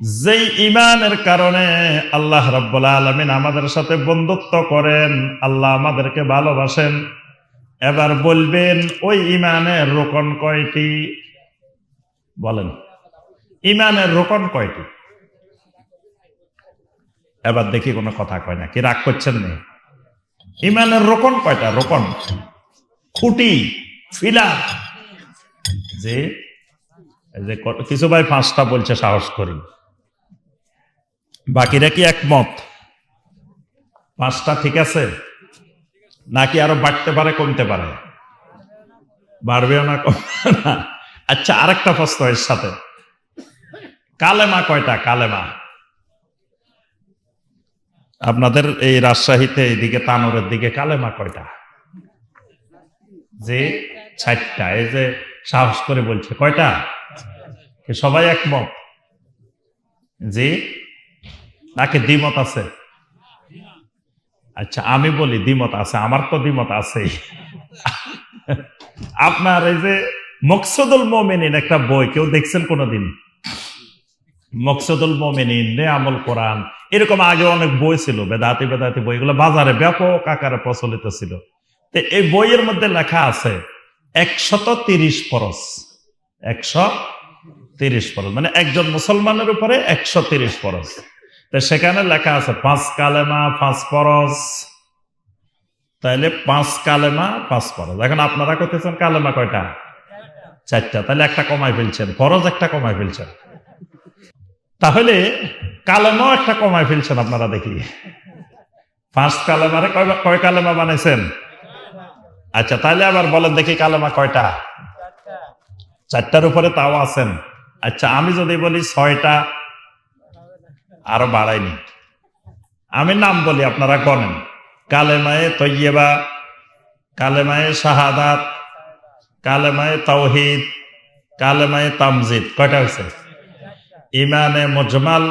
যেই ইমানের কারণে আল্লাহ রব্বুল আলমিন আমাদের সাথে বন্ধুত্ব করেন, আল্লাহ আমাদেরকে ভালোবাসেন। এবার বলবেন, ওই ইমানের রোকন কয়টি? বলেন ইমানের রোকন কয়টি? এবার দেখি কোনো কথা কয় না, কি রাগ করছেন না? ইমানের রোকন কয়টা? রোকন। খুঁটি ফিলা যে কিছু ভাই পাঁচটা বলছে, সাহস করি বাকিরা কি একমত? পাঁচটা ঠিক আছে? নাকি আরও বাড়তে পারে, কমতে পারে? বাড়বেও না আচ্ছা আরেকটা প্রশ্ন এর সাথে। কালেমা কয়টা? কালেমা। আপনাদের এই রাজশাহীতে এইদিকে তানোরের দিকে কালেমা কয়টা? যে চারটা, এই যে সাহস করে বলছে। কয়টা? সবাই একমত? জি নাকি দ্বিমত আছে? আচ্ছা আমি বলি দ্বিমত আছে, আমার তো দ্বিমত আছে আপনার এই যে মকসুদুল মোমেনিন একটা বই, কেউ দেখছেন কোনোদিন? মকসুদুল নে আমল কোরআন, এরকম আগে অনেক বই ছিল, বেদাতি বেদাতি বইগুলো বাজারে ব্যাপক আকারে প্রচলিত ছিল। তো এই বইয়ের মধ্যে লেখা আছে একশত তিরিশ পরশ একশো তিরিশ পরশ মানে একজন মুসলমানের উপরে একশো তিরিশ পরশ সেখানে লেখা আছে পাঁচ কালেমা পাঁচ পরশ তাইলে পাঁচ কালেমা পাঁচ পরশ এখন আপনারা করতেছেন কালেমা কয়টা? চারটা। তাহলে একটা কমাই ফেলছেন ফরজ একটা কমাই ফেলছেন। তাহলে কালেমাও একটা কমাই ফেলছেন আপনারা দেখি। পাঁচ কালেমারে কয় কয় কালেমা বানাইছেন? আচ্ছা তাহলে আবার বলেন দেখি কালেমা কয়টা? চারটার উপরে তাও আছেন। আচ্ছা আমি যদি বলি ছয়টা আরও বাড়াইনি। আমি নাম বলি, আপনারা গনেন কালেমায়ে তৈয়বা, কালেমায়ে শাহাদাত, কালেমায়ে তাওহিদ, কালেমায়ে তামজিদ। কয়টা হয়েছে? ইমানে মুজমাল,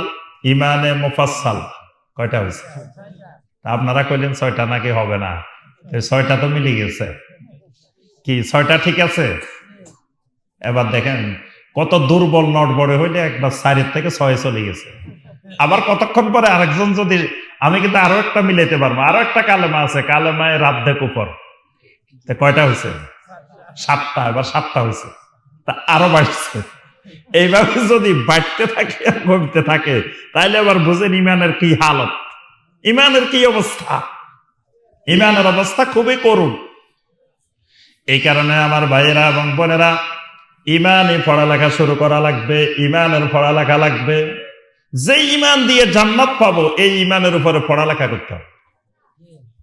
ইমানে মুফাসসাল। কয়টা হয়েছে? আপনারা কইলেন ছয়টা নাকি হবে না। ছয়টা তো মিলে গেছে। কি, ছয়টা ঠিক আছে? এবার দেখেন, কত দুর্বল নট বড় হইলে একবার চারের থেকে ছয় চলে গেছে। আবার কতক্ষণ পরে আরেকজন যদি আমি কিন্তু আরও একটা মিলাইতে পারব। আরও একটা কালেমা আছে, কালেমায় রাধে কুপর কয়টা হয়েছে? সাতটা, এবার সাতটা হয়েছে। তা আরও বাড়ছে। এইভাবে যদি বাড়তে থাকে, কমতে থাকে তাহলে আবার বুঝেন ইমানের কি হালত। ইমানের কি অবস্থা? ইমানের অবস্থা খুবই করুণ। এই কারণে আমার ভাইয়েরা এবং বোনেরা, ইমানই পড়ালেখা শুরু করা লাগবে, ইমানের পড়ালেখা লাগবে। যে ইমান দিয়ে জান্নাত পাবো, এই ইমানের উপরে পড়ালেখা করতে হবে।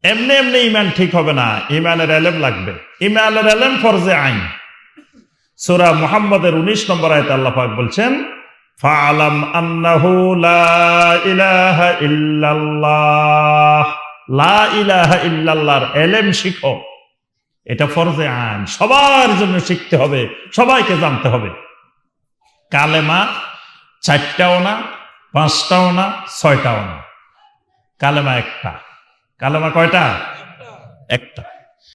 এমনি এমনি ইমান ঠিক হবে না ইমানের এলেম লাগবে। ইমানের এলেম ফরজে আইন। সুরা মুহাম্মদের উনিশ নম্বর আয়তে আল্লাহ পাক বলছেন, ফালাম আন্নাহু লা ইলাহা ইল্লাল্লাহ। লা ইলাহা ইল্লাল্লাহর এলেম শিখো। এটা ফরজে আইন। সবার জন্য শিখতে হবে, সবাইকে জানতে হবে। কালেমা চারটাও না পাঁচটাও না ছয়টাও না। কালেমা একটা। কালেমা কয়টা? একটা।